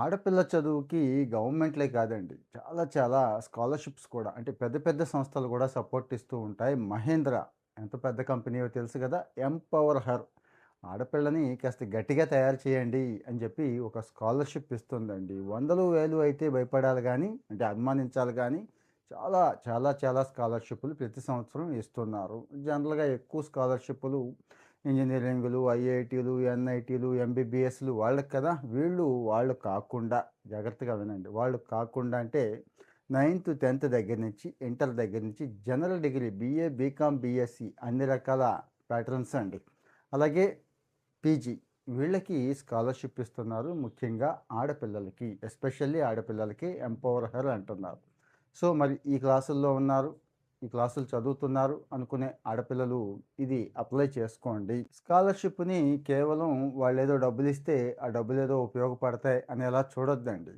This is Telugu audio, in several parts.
ఆడపిల్ల చదువుకి గవర్నమెంట్‌లే కాదండి. చాలా చాలా స్కాలర్‌షిప్స్ కూడా అంటే పెద్ద పెద్ద సంస్థలు కూడా సపోర్ట్ ఇస్తూ ఉంటాయి. మహేంద్ర ఎంత పెద్ద కంపెనీయో తెలుసు కదా! ఎంపవర్ హర్ ఆడపిల్లని కాస్త గట్టిగా తయారు చేయండి అని చెప్పి ఒక స్కాలర్‌షిప్ ఇస్తుందండి. వందలు, వేలు అయితే భయపడాలి కానీ అంటే అనుమానించాలి కానీ చాలా చాలా చాలా స్కాలర్‌షిప్‌లు ప్రతి సంవత్సరం ఇస్తున్నారు. జనరల్‌గా ఎక్కువ స్కాలర్‌షిప్‌లు ఇంజనీరింగ్లు ఐఐటీలు, ఎన్ఐటీలు, ఎంబీబీఎస్‌లు వాళ్ళకి కదా! వీళ్ళు వాళ్ళు కాకుండా జాగ్రత్తగా వినండి. వాళ్ళు కాకుండా అంటే నైన్త్, 10థ్ దగ్గర నుంచి ఇంటర్ దగ్గర నుంచి general degree BA, BCom, BSc అన్ని రకాల ప్యాటర్న్స్ అండి. అలాగే పీజీ వీళ్ళకి స్కాలర్‌షిప్ ఇస్తున్నారు. ముఖ్యంగా ఆడపిల్లలకి ఎస్పెషల్లీ ఆడపిల్లలకి ఎంపవర్ హర్ అంటున్నారు. సో, మరి ఈ క్లాసుల్లో ఉన్నారు. ఈ క్లాసులు చదువుతున్నారు అనుకునే ఆడపిల్లలు ఇది అప్లై చేసుకోండి. స్కాలర్‌షిప్‌ని కేవలం వాళ్ళు ఏదో డబ్బులిస్తే ఆ డబ్బులు ఏదో ఉపయోగపడతాయి అనేలా చూడొద్దండి.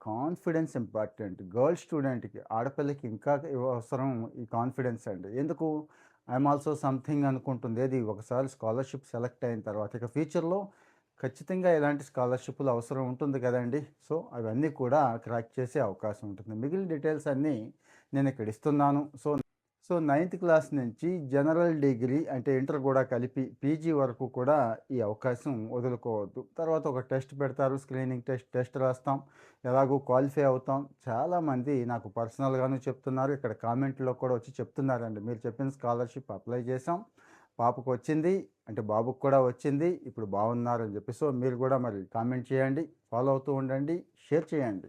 Confidence important. గర్ల్ స్టూడెంట్‌కి ఆడపిల్లకి ఇంకా అవసరం ఈ కాన్ఫిడెన్స్ అండి. ఎందుకు ఐఎమ్ ఆల్సో సంథింగ్ అనుకుంటుంది. అది ఒకసారి స్కాలర్‌షిప్ సెలెక్ట్ అయిన తర్వాత ఇక ఫ్యూచర్‌లో ఖచ్చితంగా ఇలాంటి స్కాలర్‌షిప్‌లు అవసరం ఉంటుంది కదండీ! సో, అవన్నీ కూడా క్రాక్ చేసే అవకాశం ఉంటుంది. మిగిలిన డీటెయిల్స్ అన్నీ నేను ఇక్కడ ఇస్తున్నాను. సో, సో నైన్త్ క్లాస్ నుంచి జనరల్ డిగ్రీ అంటే ఇంటర్ కూడా కలిపి పీజీ వరకు కూడా ఈ అవకాశం వదులుకోవద్దు. తర్వాత ఒక టెస్ట్ పెడతారు. స్క్రీనింగ్ టెస్ట్, టెస్ట్ రాస్తాం. ఎలాగో క్వాలిఫై అవుతాం. చాలామంది నాకు పర్సనల్‌గాను చెప్తున్నారు. ఇక్కడ కామెంట్‌లో కూడా వచ్చి చెప్తున్నారండి. మీరు చెప్పిన స్కాలర్‌షిప్ అప్లై పాపకు వచ్చింది అంటే బాబుకు కూడా వచ్చింది. ఇప్పుడు బాగున్నారు అని చెప్పి. సో, మీరు కూడా మరి కామెంట్ చేయండి. ఫాలో అవుతూ ఉండండి. షేర్ చేయండి.